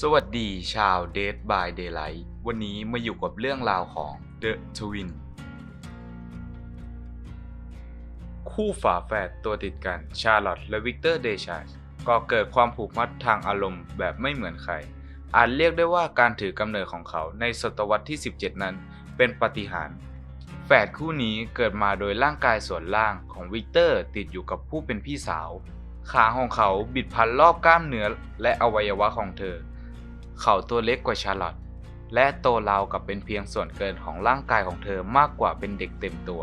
สวัสดีชาว Dead by Daylight วันนี้มาอยู่กับเรื่องราวของ The Twin คู่ฝาแฝดตัวติดกันชาร์ลอตและวิกเตอร์เดชาก็เกิดความผูกมัดทางอารมณ์แบบไม่เหมือนใคร อาจเรียกได้ว่าการถือกำเนิดของเขาในศตวรรษที่ 17 นั้นเป็นปาฏิหาริ์แฝดคู่นี้เกิดมาโดยร่างกายส่วนล่างของวิกเตอร์ติดอยู่กับผู้เป็นพี่สาว ขาของเขาบิดพันรอบกล้ามเนื้อและอวัยวะของเธอ เขาตัวเล็กกว่าชาร์ลอตและโตราวกับเป็นเพียงส่วนเกินของร่างกายของเธอมากกว่าเป็นเด็กเต็มตัว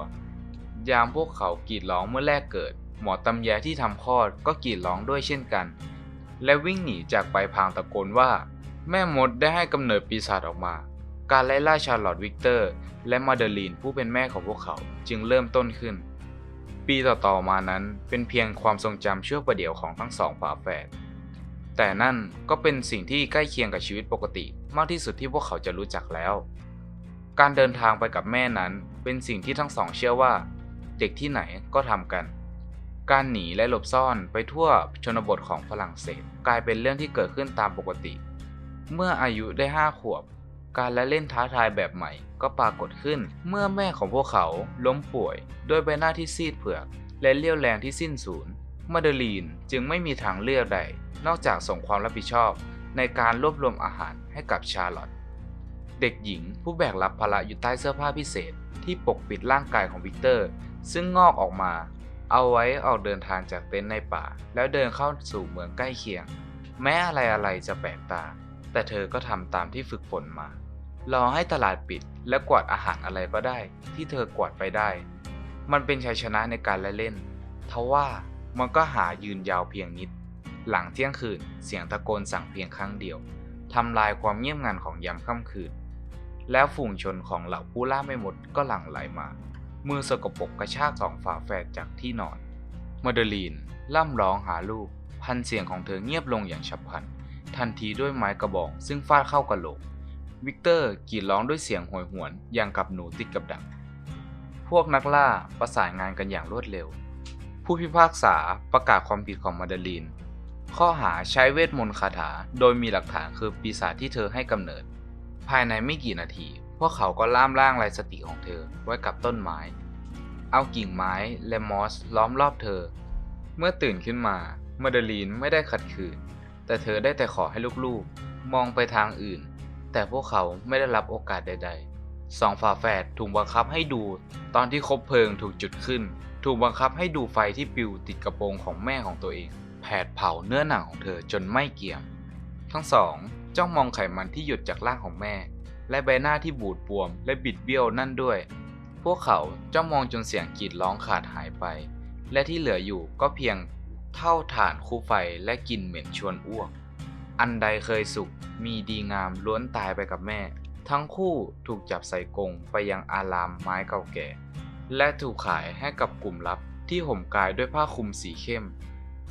ยามพวกเขากรีดร้องเมื่อแรกเกิด หมอตำแยที่ทำคลอดก็กรีดร้องด้วยเช่นกัน และวิ่งหนีจากไปพางตะโกนว่า แม่มดได้ให้กำเนิดปีศาจออกมา การไล่ล่าชาร์ลอตวิกเตอร์ และมาเดลีนผู้เป็นแม่ของพวกเขาจึงเริ่มต้นขึ้น ปีต่อๆมานั้นเป็นเพียงความทรงจำชั่วประเดียวของทั้งสองฝาแฝด แต่นั่นก็เป็นสิ่งที่ใกล้เคียงกับชีวิตปกติมากที่สุดที่พวกเขาจะรู้จักแล้ว การเดินทางไปกับแม่นั้นเป็นสิ่งที่ทั้งสองเชื่อว่า เด็กที่ไหนก็ทำกัน การหนีและหลบซ่อนไปทั่วชนบทของฝรั่งเศสกลายเป็นเรื่องที่เกิดขึ้นตามปกติ เมื่ออายุได้ห้าขวบ การละเล่นท้าทายแบบใหม่ก็ปรากฏขึ้น เมื่อแม่ของพวกเขาล้มป่วย ด้วยใบหน้าที่ซีดเผือก และเลี้ยวแรงที่สิ้นสูญ มาเดลีนจึงไม่มีทางเลือกใด นอกจากส่งความรับผิดชอบในการรวบรวมอาหารให้กับชาร์ลอตเด็กหญิงผู้แบกรับภาระอยู่ใต้เสื้อผ้าพิเศษที่ปกปิดร่างกายของวิกเตอร์ ซึ่งงอกออกมา เอาไว้ออกเดินทางจากเต็นท์ในป่า แล้วเดินเข้าสู่เมืองใกล้เคียง แม้อะไรอะไรจะแปลกตา แต่เธอก็ทำตามที่ฝึกฝนมารอให้ตลาดปิดและกวาดอาหารอะไรก็ได้ ที่เธอกวาดไปได้ มันเป็นชัยชนะในการละเล่น ทว่า มันก็หายืนยาวเพียงนิด หลังเที่ยงคืนเสียงตะโกนสั่งเพียงครั้งเดียวทำลายความเงียบงันของยามค่ำคืน แล้วฝูงชนของเหล่าผู้ล่าไม่หมดก็หลั่งไหลมา มือสกปรกกระชากสองฝาแฝดจากที่นอนมาเดลีนล่ำร้องหาลูก พันเสียงของเธอเงียบลงอย่างฉับพลัน ทันทีด้วยไม้กระบอกซึ่งฟาดเข้ากระโหลก วิกเตอร์กรีดร้องด้วยเสียงโหยหวนอย่างกับหนูติดกับดัก พวกนักล่าประสานงานกันอย่างรวดเร็ว ผู้พิพากษาประกาศความผิดของมาเดลีน ข้อหาใช้เวทมนต์คาถา โดยมีหลักฐานคือปีศาจที่เธอให้กำเนิด ภายในไม่กี่นาที พวกเขาก็ล่ามร่างลายสติของเธอไว้กับต้นไม้ เอากิ่งไม้และมอสล้อมรอบเธอ เมื่อตื่นขึ้นมามาเดลีนไม่ได้ขัดขืน แต่เธอได้แต่ขอให้ลูกๆ มองไปทางอื่น แต่พวกเขาไม่ได้รับโอกาสใด ๆ สองฝาแฝดถูกบังคับให้ดู ตอนที่คบเพลิงถูกจุดขึ้น ถูกบังคับให้ดูไฟที่ปลิวติดกระโปรงของแม่ของตัวเอง แผดเผาเนื้อหนังของเธอจนไม่เกรียม ทั้งสองจ้องมองไขมันที่หยดจากร่างของแม่ และใบหน้าที่บูดบวมและบิดเบี้ยวนั่นด้วย พวกเขาจ้องมองจนเสียงกรีดร้องขาดหายไป และที่เหลืออยู่ก็เพียงเท่าฐานคู่ไฟและกลิ่นเหม็นชวนอ้วก อันใดเคยสุขมีดีงามล้วนตายไปกับแม่ ทั้งคู่ถูกจับใส่กรงไปยังอารามไม้เก่าแก่ และถูกขายให้กับกลุ่มลับที่ห่มกายด้วยผ้าคลุมสีเข้ม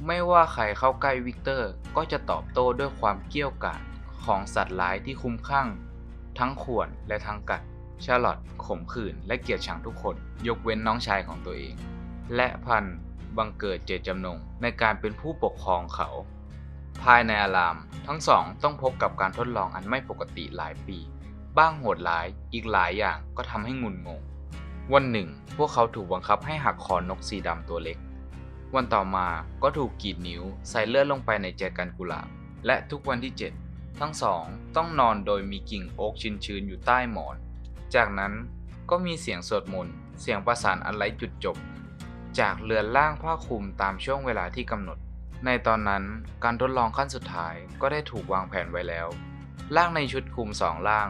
ไม่ว่าใครเข้าใกล้วิกเตอร์ก็จะตอบโต้ด้วยความเกี้ยวกาดของสัตว์ร้ายที่คุ้มข้างทั้งข่วนและทั้งกัด ชาร์ลอตข่มขืนและเกลียดชังทุกคน ยกเว้นน้องชายของตัวเอง และพันบังเกิดเจตจำนงในการเป็นผู้ปกครองเขา ภายในอาราม ทั้งสองต้องพบกับการทดลองอันไม่ปกติหลายปี บ้างโหดร้าย อีกหลายอย่างก็ทำให้งุนงง วันหนึ่ง พวกเขาถูกบังคับให้หักคอนกสีดำตัวเล็ก วันต่อมาก็ถูกกรีดนิ้วใส่เลือดลงไปในแจกันกุหลาบ และทุกวันที่ 7 ทั้งสองต้องนอนโดยมีกิ่งโอ๊กชื้นๆอยู่ใต้หมอน จากนั้นก็มีเสียงสวดมนต์ เสียงประสานอันไร้จุดจบ จากเรือนล่างผ้าคลุมตามช่วงเวลาที่กำหนด ในตอนนั้นการทดลองขั้นสุดท้ายก็ได้ถูกวางแผนไว้แล้วล่างในชุดคลุมสองล่าง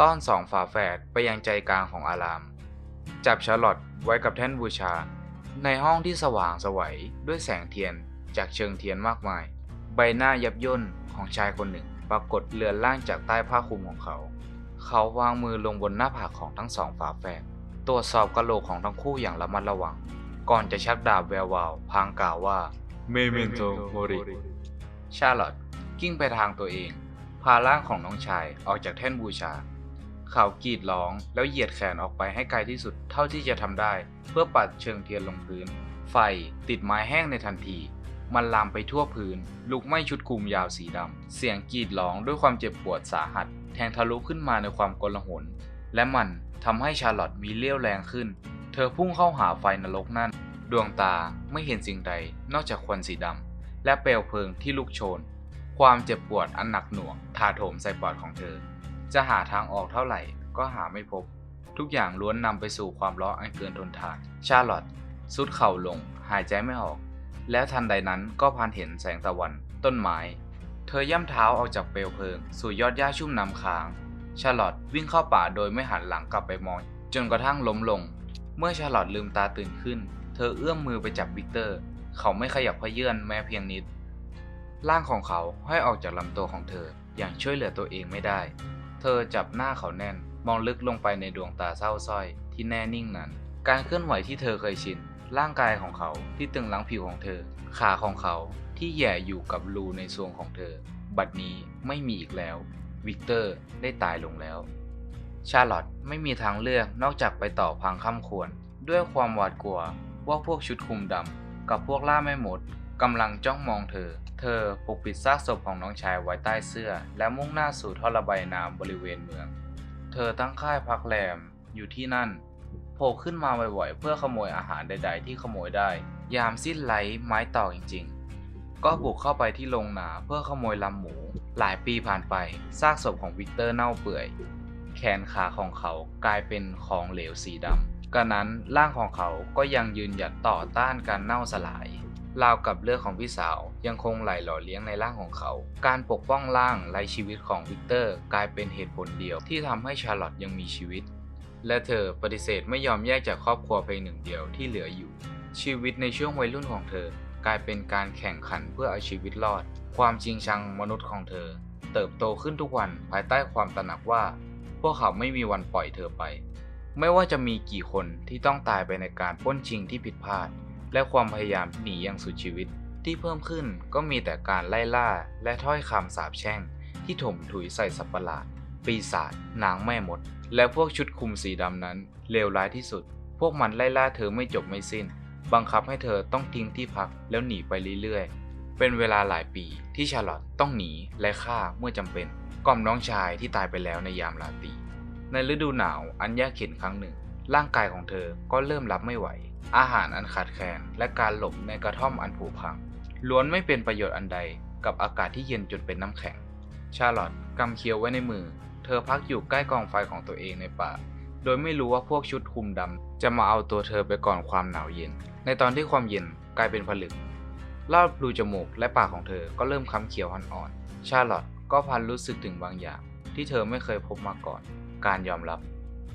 ต้อนสองฝาแฝดไปยังใจกลางของอาราม จับชาร์ลอตไว้กับแท่นบูชา ในห้องที่สว่างไสวัยด้วยแสงเทียนจากเชิงเทียนมากมาย ใบหน้ายับย่นของชายคนหนึ่งปรากฏเลือนล่างจากใต้ผ้าคลุมของเขา เขาวางมือลงบนหน้าผากของทั้งสองฝาแฝดตรวจสอบกะโหลกของทั้งคู่อย่างระมัดระวัง ก่อนจะชักดาบแวววาวพลางกล่าวว่าเมเมนโตโมริชาร์ลอตกิ้งไปทางตัวเอง พาร่างของน้องชายออกจากแท่นบูชา เขากรีดร้อง แล้วเหยียดแขนออกไปให้ไกลที่สุดเท่าที่จะทำได้ เพื่อปัดเชิงเทียนลงพื้น ไฟติดไม้แห้งในทันที มันลามไปทั่วพื้น ลุกไหม้ชุดคลุมยาวสีดำเสียงกรีดร้องด้วยความเจ็บปวดสาหัส แทงทะลุขึ้นมาในความกลาหนและมันทำให้ชาร์ลอตมีเลี้ยวแรงขึ้น เธอพุ่งเข้าหาไฟนรกนั่น ดวงตาไม่เห็นสิ่งใดนอกจากควันสีดำและเปลวเพลิงที่ลุกโชน ความเจ็บปวดอันหนักหน่วงถาโถมใส่ปอดของเธอ จะหาทางออกเท่าไหร่ก็หาไม่พบ ทุกอย่างล้วนนำไปสู่ความร้อนอันเกินทนทาน ชาร์ลอตสุดเข่าลง หายใจไม่ออก แล้วทันใดนั้นก็พานเห็นแสงตะวัน ต้นไม้ เธอย่ำเท้าออกจากเปลวเพลิง สู่ยอดหญ้าชุ่มน้ำค้าง ชาร์ลอตวิ่งเข้าป่าโดยไม่หันหลังกลับไปมอง จนกระทั่งล้มลง เมื่อชาร์ลอตลืมตาตื่นขึ้น เธอเอื้อมมือไปจับวิกเตอร์ เขาไม่ขยับเขยื่อนแม้เพียงนิด ร่างของเขาห้อยออกจากลำตัวของเธออย่างช่วยเหลือตัวเองไม่ได้ เธอจับหน้าเขาแน่น มองลึกลงไปในดวงตาเศร้าสร้อย ที่แน่นิ่งนั้น การเคลื่อนไหวที่เธอเคยชิน ร่างกายของเขาที่ตึงหลังผิวของเธอ ขาของเขาที่แย่อยู่กับรูในทรวงของเธอ บัดนี้ไม่มีอีกแล้ว วิกเตอร์ได้ตายลงแล้ว ชาร์ลอตไม่มีทางเลือกนอกจากไปต่อพังค่ำควร ด้วยความหวาดกลัวว่าพวกชุดคลุมดำกับพวกล่าแม่มด กำลังจ้องมองเธอ เธอปกปิดซากศพของน้องชายไว้ใต้เสื้อ และมุ่งหน้าสู่ท่อระบายน้ำบริเวณเมือง เธอตั้งค่ายพักแรมอยู่ที่นั่นโผล่ขึ้นมาบ่อยๆ เพื่อขโมยอาหารใด ๆ ที่ขโมยได้ ยามสิ้นไหลไม้ต่อจริง ๆ ก็บุกเข้าไปที่โรงนาเพื่อขโมยลำหมู หลายปีผ่านไปซากศพของวิกเตอร์เน่าเปื่อย แขนขาของเขากลายเป็นของเหลวสีดำกระนั้นร่างของเขาก็ยังยืนหยัดต่อต้านการเน่าสลาย ราวกับเลือดของพี่สาว ยังคงไหลหล่อเลี้ยงในร่างของเขา การปกป้องร่างไร้ชีวิตของวิกเตอร์ กลายเป็นเหตุผลเดียวที่ทำให้ชาร์ลอตยังมีชีวิต และเธอปฏิเสธไม่ยอมแยกจากครอบครัวเพียงหนึ่งเดียวที่เหลืออยู่ ชีวิตในช่วงวัยรุ่นของเธอ กลายเป็นการแข่งขันเพื่อเอาชีวิตรอด ความจริงชังมนุษย์ของเธอ เติบโตขึ้นทุกวันภายใต้ความตระหนักว่า พวกเขาไม่มีวันปล่อยเธอไป ไม่ว่าจะมีกี่คนที่ต้องตายไปในการป้นชิงที่ผิดพลาด และความพยายามหนีอย่างสุดชีวิต ที่เพิ่มขึ้นก็มีแต่การไล่ล่าและถ้อยคำสาปแช่ง ที่ถมถุยใส่สัตว์ปะหลาด ปีศาจนางแม่มด และพวกชุดคลุมสีดำนั้นเลวร้ายที่สุด พวกมันไล่ล่าเธอไม่จบไม่สิ้น บังคับให้เธอต้องทิ้งที่พักแล้วหนีไปเรื่อยๆ เป็นเวลาหลายปีที่ชาร์ลอตต้องหนีและฆ่าเมื่อจำเป็นกล่อมน้องชายที่ตายไปแล้วในยามราตรีในฤดูหนาวอันยากเข็นครั้งหนึ่ง ร่างกายของเธอก็เริ่มรับไม่ไหว อาหารอันขาดแคลน และการหลบในกระท่อมอันผุพัง ล้วนไม่เป็นประโยชน์อันใดกับอากาศที่เย็นจนเป็นน้ำแข็ง ชาร์ลอตกำเคี้ยวไว้ในมือ เธอพักอยู่ใกล้กองไฟของตัวเองในป่า โดยไม่รู้ว่าพวกชุดคลุมดำจะมาเอาตัวเธอไปก่อนความหนาวเย็น ในตอนที่ความเย็นกลายเป็นผลึกรอบรูจมูกและปากของเธอก็เริ่มค้ำเขียวอ่อนๆ ชาร์ลอตก็พันรู้สึกถึงบางอย่าง ที่เธอไม่เคยพบมาก่อน การยอมรับ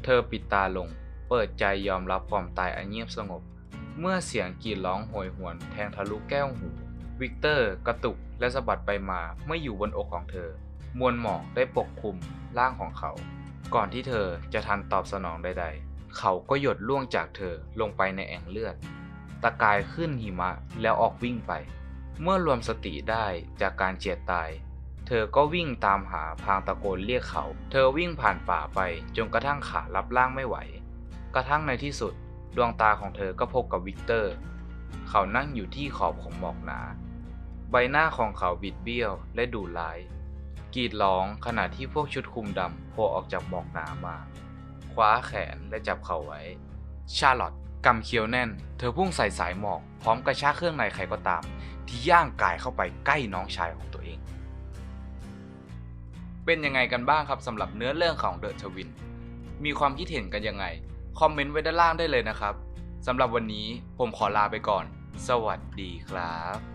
เธอปิดตาลง เปิดใจยอมรับความตายอันเงียบสงบ เมื่อเสียงกรีดร้องโหยหวนแทงทะลุแก้วหู วิกเตอร์ กระตุกและสะบัดไปมาเมื่ออยู่บนอกของเธอ มวลหมอกได้ปกคลุมร่างของเขา ก่อนที่เธอจะทันตอบสนองใดๆ เขาก็หยดล่วงจากเธอลงไปในแอ่งเลือด ตะกายขึ้นหิมะแล้วออกวิ่งไป เมื่อรวมสติได้จากการเจียดตายเธอก็วิ่งตามหาพางตะโกนเรียกเขา เธอวิ่งผ่านป่าไปจนกระทั่งขารับร่างไม่ไหว กระทั่งในที่สุดดวงตาของเธอก็พบกับวิกเตอร์ เขานั่งอยู่ที่ขอบของหมอกหนา ใบหน้าของเขาบิดเบี้ยวและดูร้ายกรีดร้องขณะที่พวกชุดคลุมดำโผล่ออกจากหมอกหนามา คว้าแขนและจับเขาไว้ ชาร์ลอตกำเคียวแน่น เธอพุ่งใส่สายหมอก พร้อมกระชากเครื่องในใครก็ตาม ที่ย่างกายเข้าไปใกล้น้องชายของตัวเอง เป็นยังไงกันบ้างครับสำหรับเนื้อเรื่องของเดอะทวิน มีความคิดเห็นกันยังไง คอมเมนต์ไว้ด้านล่างได้เลยนะครับสำหรับวันนี้ผมขอลาไปก่อน สวัสดีครับ